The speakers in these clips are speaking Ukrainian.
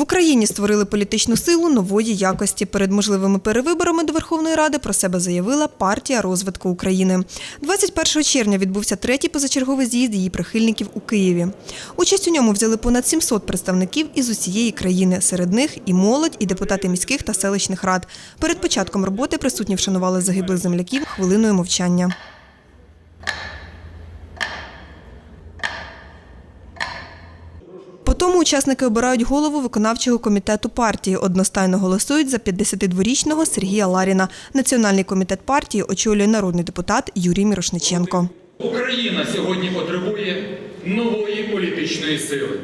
В Україні створили політичну силу нової якості. Перед можливими перевиборами до Верховної Ради про себе заявила партія розвитку України. 21 червня відбувся третій позачерговий з'їзд її прихильників у Києві. Участь у ньому взяли понад 700 представників із усієї країни. Серед них і молодь, і депутати міських та селищних рад. Перед початком роботи присутні вшанували загиблих земляків хвилиною мовчання. Потім учасники обирають голову виконавчого комітету партії. Одностайно голосують за 52-річного Сергія Ларіна. Національний комітет партії очолює народний депутат Юрій Мірошниченко. Україна сьогодні потребує нової політичної сили.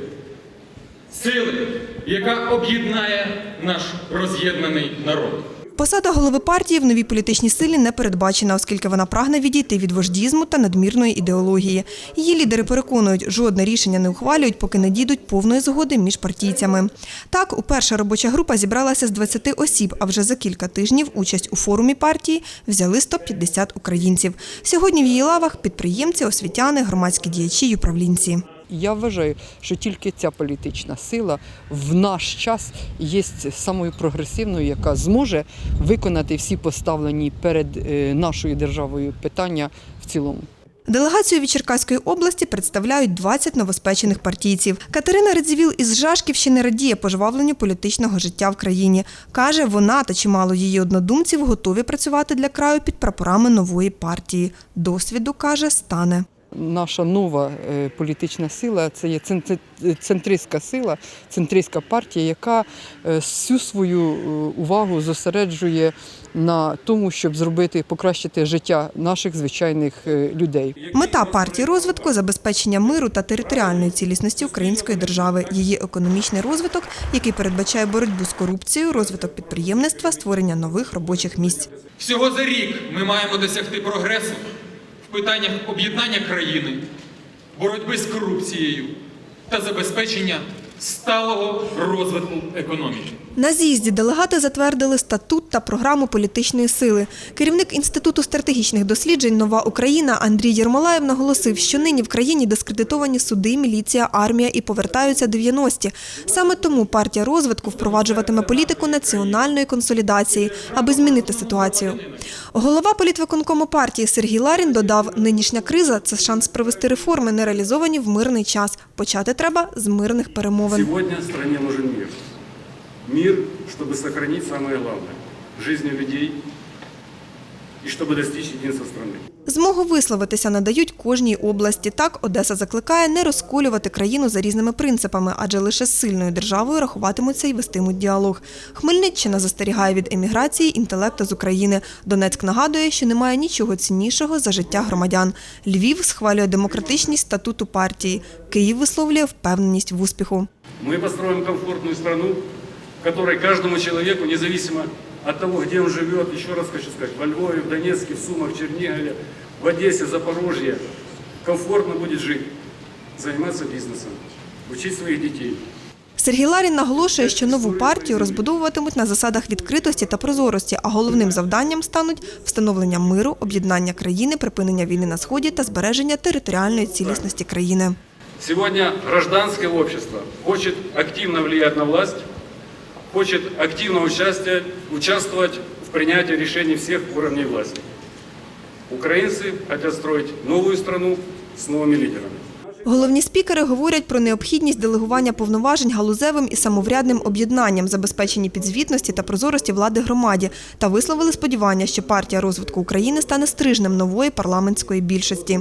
Сили, яка об'єднає наш роз'єднаний народ. Посада голови партії в новій політичній силі не передбачена, оскільки вона прагне відійти від вождізму та надмірної ідеології. Її лідери переконують, жодне рішення не ухвалюють, поки не дійдуть повної згоди між партійцями. Так, уперша робоча група зібралася з 20 осіб, а вже за кілька тижнів участь у форумі партії взяли 150 українців. Сьогодні в її лавах підприємці, освітяни, громадські діячі й управлінці. Я вважаю, що тільки ця політична сила в наш час є самою прогресивною, яка зможе виконати всі поставлені перед е, нашою державою питання в цілому. Делегацію від Черкаської області представляють 20 новоспечених партійців. Катерина Редзівіл із Жашківщини радіє пожвавленню політичного життя в країні. Каже, вона та чимало її однодумців готові працювати для краю під прапорами нової партії. Досвіду, каже, стане. Наша нова е, політична сила це є центри- центристська сила, центристська партія, яка е, всю свою е, увагу зосереджує на тому, щоб зробити покращити життя наших звичайних людей. Мета партії розвитку забезпечення миру та територіальної цілісності української держави, її економічний розвиток, який передбачає боротьбу з корупцією, розвиток підприємництва, створення нових робочих місць. Всього за рік ми маємо досягти прогресу питаннях об'єднання країни, боротьби з корупцією та забезпечення сталого розвитку економіки. На з'їзді делегати затвердили статут та програму політичної сили. Керівник Інституту стратегічних досліджень Нова Україна Андрій Єрмолаєв наголосив, що нині в країні дискредитовані суди, міліція, армія і повертаються 90-ті. Саме тому партія розвитку впроваджуватиме політику національної консолідації, аби змінити ситуацію. Голова політвиконкому партії Сергій Ларін додав, нинішня криза це шанс провести реформи, не реалізовані в мирний час. Почати треба з мирних перемовин. Сегодня стране нужен мир Мир, чтобы сохранить самое главное – жизни людей и чтобы достичь единства страны. Змогу висловитися надають кожній області. Так, Одеса закликає не розколювати країну за різними принципами, адже лише з сильною державою рахуватимуться і вестимуть діалог. Хмельниччина застерігає від еміграції інтелекту з України. Донецьк нагадує, що немає нічого ціннішого за життя громадян. Львів схвалює демократичність статуту партії. Київ висловлює впевненість в успіху. Мы построим комфортную страну, в которой каждому человеку, независимо от того, где он живет, еще раз хочу сказать, во Львове, в Донецке, в Сумах, в Чернигове, в Одессе, Запорожье, комфортно будет жить, заниматься бизнесом, учить своих детей. Сергій Ларін наголошує, що нову партію розбудовуватимуть на засадах відкритості та прозорості, а головним завданням стануть встановлення миру, об'єднання країни, припинення війни на сході та збереження територіальної цілісності країни. Сегодня гражданское общество хочет активно влиять на власть, хочет активно участия- участвовать в принятии решений всех уровней власти. Украинцы хотят строить новую страну с новыми лидерами. Головні спікери говорять про необхідність делегування повноважень галузевим і самоврядним об'єднанням, забезпеченні підзвітності та прозорості влади громаді, та висловили сподівання, що партія розвитку України стане стрижнем нової парламентської більшості.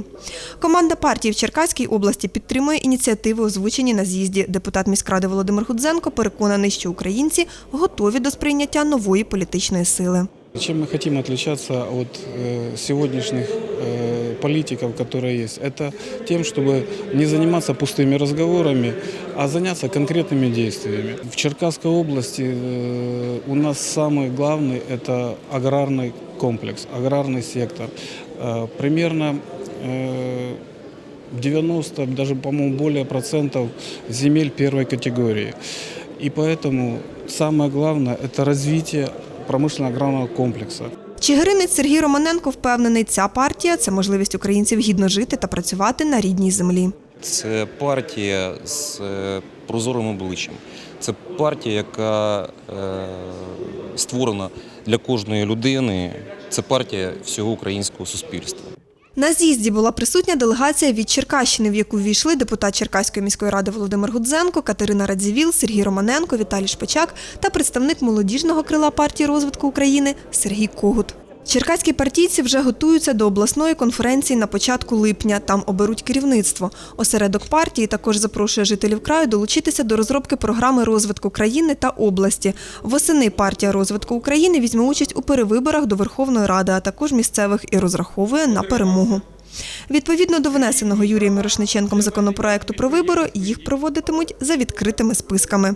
Команда партії в Черкаській області підтримує ініціативи, озвучені на з'їзді. Депутат міськради Володимир Гудзенко переконаний, що українці готові до сприйняття нової політичної сили. Чем мы хотим отличаться от э, сегодняшних э, политиков, которые есть? Это тем, чтобы не заниматься пустыми разговорами, а заняться конкретными действиями. В Черкасской области э, у нас самый главный – это аграрный комплекс, аграрный сектор. Э, примерно э, 90, даже, по-моему, более процентов земель первой категории. И поэтому самое главное – это развитие промышленно-аграрного комплекса. Чигиринець Сергій Романенко впевнений, ця партія це можливість українців гідно жити та працювати на рідній землі. Це партія з е, прозорим обличчям. Це партія, яка е, створена для кожної людини. Це партія всього українського суспільства. На з'їзді була присутня делегація від Черкащини, в яку ввійшли депутат Черкаської міської ради Володимир Гудзенко, Катерина Радзівіл, Сергій Романенко, Віталій Шпачак та представник молодіжного крила партії розвитку України Сергій Когут. Черкаські партійці вже готуються до обласної конференції на початку липня. Там оберуть керівництво. Осередок партії також запрошує жителів краю долучитися до розробки програми розвитку країни та області. Восени партія розвитку України візьме участь у перевиборах до Верховної Ради, а також місцевих і розраховує на перемогу. Відповідно до внесеного Юрієм Мірошниченком законопроекту про вибори, їх проводитимуть за відкритими списками.